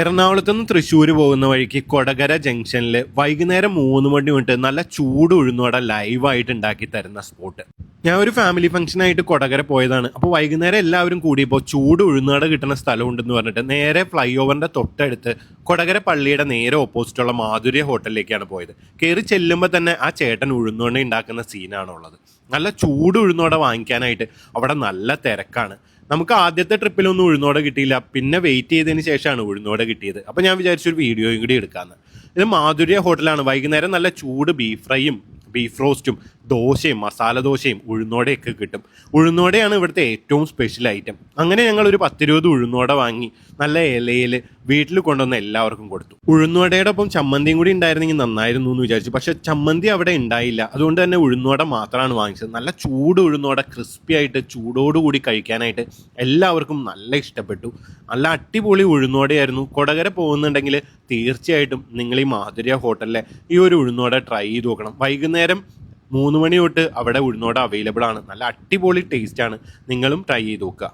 എറണാകുളത്ത് നിന്ന് തൃശ്ശൂർ പോകുന്ന വഴിക്ക് കൊടകര ജംഗ്ഷനിൽ വൈകുന്നേരം മൂന്ന് മണി തൊട്ട് നല്ല ചൂട് ഉഴുന്നോട ലൈവായിട്ട് ഉണ്ടാക്കി തരുന്ന സ്പോട്ട് ഞാൻ ഒരു ഫാമിലി ഫംഗ്ഷനായിട്ട് കൊടകര പോയതാണ്. അപ്പോൾ വൈകുന്നേരം എല്ലാവരും കൂടിയപ്പോൾ ചൂട് ഉഴുന്നോട കിട്ടുന്ന സ്ഥലമുണ്ടെന്ന് പറഞ്ഞിട്ട് നേരെ ഫ്ലൈ ഓവറിന്റെ തൊട്ടടുത്ത് കൊടകര പള്ളിയുടെ നേരെ ഓപ്പോസിറ്റുള്ള മാധുര്യ ഹോട്ടലിലേക്കാണ് പോയത്. കയറി ചെല്ലുമ്പോൾ തന്നെ ആ ചേട്ടൻ ഉഴുന്നോണ്ട ഉണ്ടാക്കുന്ന സീനാണുള്ളത് നല്ല ചൂട് ഉഴുന്നോട വാങ്ങിക്കാനായിട്ട് അവിടെ നല്ല തിരക്കാണ്. നമുക്ക് ആദ്യത്തെ ട്രിപ്പിലൊന്നും ഉഴുന്നോടെ കിട്ടിയില്ല. പിന്നെ വെയിറ്റ് ചെയ്തതിന് ശേഷമാണ് ഉഴുന്നോടെ കിട്ടിയത്. അപ്പോൾ ഞാൻ വിചാരിച്ചൊരു വീഡിയോയും കൂടി എടുക്കാമെന്ന് ഇത് മാധുര്യ ഹോട്ടലാണ് വൈകുന്നേരം നല്ല ചൂട് ബീഫ് ഫ്രൈയും ബീഫ് റോസ്റ്റും ദോശയും മസാല ദോശയും ഉഴുന്നോടെയൊക്കെ കിട്ടും. ഉഴുന്നോടയാണ് ഇവിടുത്തെ ഏറ്റവും സ്പെഷ്യൽ ഐറ്റം അങ്ങനെ ഞങ്ങൾ ഒരു പത്തിരുപത് ഉഴുന്നോട വാങ്ങി. നല്ല ഇലയിൽ വീട്ടിൽ കൊണ്ടുവന്ന് എല്ലാവർക്കും കൊടുത്തു. ഉഴുന്നുവടയുടെ ഒപ്പം ചമ്മന്തിയും കൂടി ഉണ്ടായിരുന്നെങ്കിൽ നന്നായിരുന്നു എന്ന് വിചാരിച്ചു. പക്ഷെ ചമ്മന്തി അവിടെ ഉണ്ടായില്ല. അതുകൊണ്ട് തന്നെ ഉഴുന്നുവട മാത്രമാണ് വാങ്ങിച്ചത്. നല്ല ചൂട് ഉഴുന്നുവട ക്രിസ്പി ആയിട്ട് ചൂടോടുകൂടി കഴിക്കാനായിട്ട് എല്ലാവർക്കും നല്ല ഇഷ്ടപ്പെട്ടു. നല്ല അടിപൊളി ഉഴുന്നുവടയായിരുന്നു. കൊടകര പോകുന്നുണ്ടെങ്കിൽ തീർച്ചയായിട്ടും നിങ്ങൾ ഈ മാധുര്യ ഹോട്ടലിലെ ഈ ഒരു ഉഴുന്നുവട ട്രൈ ചെയ്ത് നോക്കണം. വൈകുന്നേരം മൂന്ന് മണി തൊട്ട് അവിടെ ഉഴുന്നോട അവൈലബിൾ ആണ്. നല്ല അടിപൊളി ടേസ്റ്റ് ആണ്. നിങ്ങളും ട്രൈ ചെയ്ത് നോക്കുക.